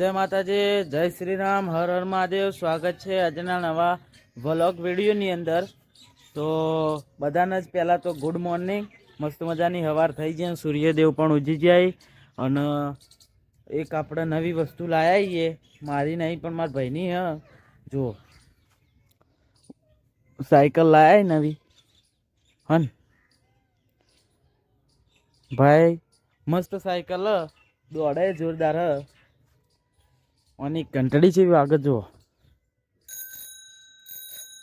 જય માતાજી, જય શ્રી રામ હર હર મહાદેવ, સ્વાગત છે આજના નવા વ્લોગ વિડીયોની અંદર. તો બધાને જ પહેલાં તો ગુડ મોર્નિંગ મસ્ત મજાની હવાર થઈ જાય સૂર્યદેવ પણ ઉજી જાય અને એક આપણે નવી વસ્તુ લાયા છીએ. મારી નહીં, પણ મારા ભાઈની, હ. જુઓ. સાયકલ લાયા નવી. હન. ભાઈ, મસ્ત સાયકલ દોડે જોરદાર, હ. અને કંટળી છે એવી આગળ જુઓ.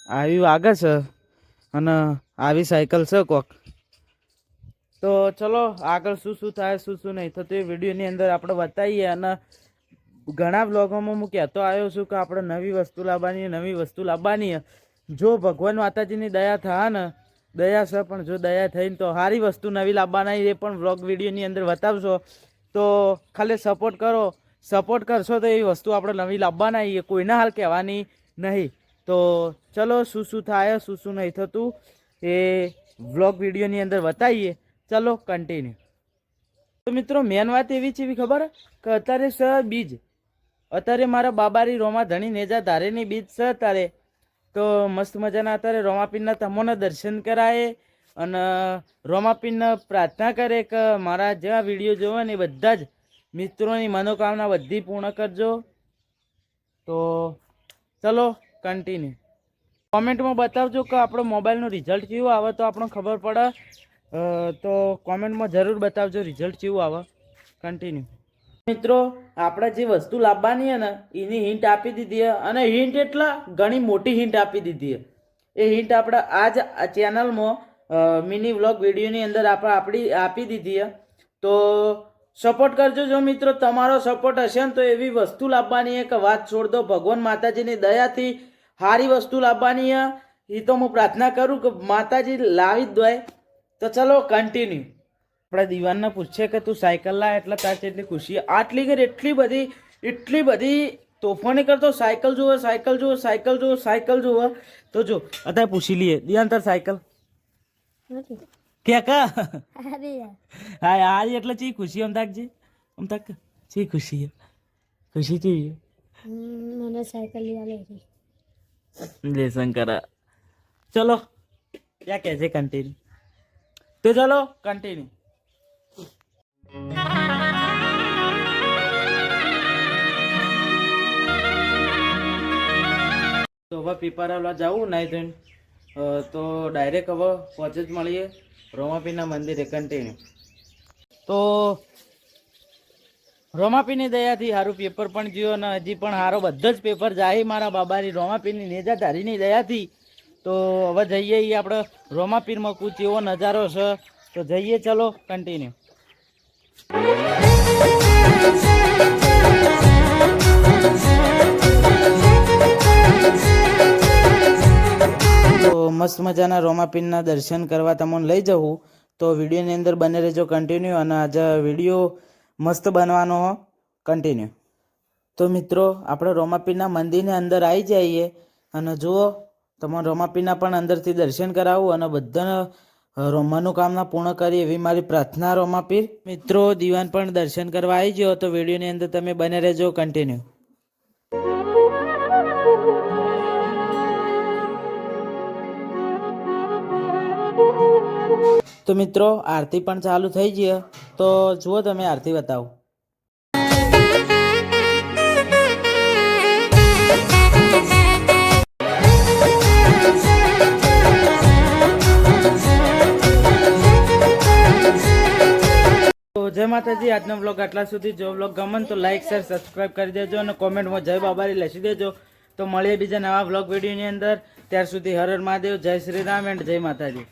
આવી વાગે છે અને આવી સાયકલ છે કોક. તો ચલો, આગળ શું શું થાય, શું શું નહીં. થતું એ વિડીયોની અંદર આપણે બતાવીએ અને ઘણા બ્લોગોમાં હું કહેતો આવ્યો છું કે આપણે નવી વસ્તુ લાવવાની, નવી વસ્તુ લાવવાની. જો ભગવાન માતાજીની દયા થાય ને, દયા છે, પણ જો દયા થઈને તો સારી વસ્તુ નવી લાવવાના, એ પણ બ્લોગ વિડીયોની અંદર બતાવશો. તો ખાલી સપોર્ટ કરો. સપોર્ટ કરશો તો એ વસ્તુ આપણે નવી લાવવાના એ કોઈના હાલ કહેવાની નહીં. તો ચલો, શું શું થાય, શું શું નહીં થતું એ વ્લોગ વિડીયોની અંદર બતાવીએ. ચલો કન્ટિન્યુ તો મિત્રો મેન વાત એવી છે, એવી ખબર? કે અત્યારે સ બીજ. અત્યારે મારા બાબારી રોમા ધણી નેજા ધારેની બીજ સર અત્યારે. તો મસ્ત મજાના અત્યારે રોમાપીનના તમોને દર્શન કરાય અને રોમાપીનને પ્રાર્થના કરે કે મારા જેવા વીડિયો જોવે ને એ બધા જ મિત્રોની મનોકામના બધી પૂર્ણ કરજો. તો ચલો કન્ટિન્યુ કોમેન્ટમાં બતાવજો કે આપણો મોબાઈલનું રિઝલ્ટ કેવું આવે તો આપણને ખબર પડે. તો કોમેન્ટમાં જરૂર બતાવજો રિઝલ્ટ કેવું આવે. કન્ટિન્યુ મિત્રો, આપણે જે વસ્તુ લાવવાની છે ને, એની હિન્ટ આપી દીધી અને હિન્ટ એટલે ઘણી મોટી હિન્ટ આપી દીધી એ હિન્ટ આપણે આ જ આ ચેનલમાં મિની વ્લોગ વિડીયોની અંદર આપણે આપણી આપી દીધી તો સપોર્ટ કરજો જો મિત્રો, તમારો સપોર્ટ હશે ને તો એવી વસ્તુ લાવવાની એક વાત છોડ દો. ભગવાન માતાજીની દયાથી સારી વસ્તુ લાવવાની એ તો હું પ્રાર્થના કરું કે માતાજી લાવી જ દોય. તો ચલો કન્ટિન્યુ આપણે દિવાનને પૂછે કે તું સાયકલ લા એટલે તાર એટલી ખુશી આટલી ઘર એટલી બધી એટલી બધી તોફાની કરતો, સાયકલ જુઓ સાયકલ જુઓ સાયકલ જુઓ સાયકલ જુઓ. તો જો અત્યારે પૂછી લઈએ. દિવાન, તાર સાયકલ? કે કા? હા યાર એટલે ચી ખુશી આમ તાકજે આમ તાક ચી ખુશી ખુશી ચી? મને સાયકલ લેવાની લે શંકરા ચલો ક્યાં કહે છે કન્ટિન્યુ તો ચલો કન્ટિન્યુ તો હવે પીપરાવલા જવું નહીં અ, તો ડાયરેક્ટ હવે પહોંચે જ મળીએ. રોમાપીના મંદિરે કન્ટિન્યુ તો રોમાપીની દયાથી સારું પેપર પણ જ્યો અને હજી પણ સારો બધો જ પેપર જાય મારા બાબાની રોમાપીની નેજા ધારીની દયાથી. તો હવે જઈએ એ આપણે રોમાપીરમાં કૂચ એવો નજારો છે. તો જઈએ, ચલો કન્ટિન્યુ મસ્ત મજાના રોમાપીનના દર્શન કરવા તમને લઈ જવું. તો વિડીયોની અંદર બને રહેજો કન્ટિન્યુ અને આજે વીડિયો મસ્ત બનવાનો કન્ટિન્યુ તો મિત્રો, આપણે રોમાપીના મંદિરની અંદર આવી જઈએ અને જુઓ, તમારે રોમાપીના પણ અંદરથી દર્શન કરાવું અને બધાને મનોકામના પૂર્ણ કરી એવી મારી પ્રાર્થના રોમાપીર મિત્રો, દિવાન પણ દર્શન કરવા આવી ગયો તો વિડીયોની અંદર તમે બને રહેજો કન્ટિન્યુ તો મિત્રો, આરતી પણ ચાલુ થઈ ગઈ તો જુઓ તમે આરતી બતાવો. જય માતાજી, આજનો બ્લોગ આટલા સુધી. જો બ્લોગ ગમન તો લાઈક શેર સબસ્ક્રાઈબ કરી દેજો અને કોમેન્ટમાં જય બાબારી લસી દેજો. તો મળીએ બીજા નવા બ્લોગ વિડીયોની અંદર. ત્યાર સુધી હર મહાદેવ, જય શ્રી રામ એન્ડ જય માતાજી.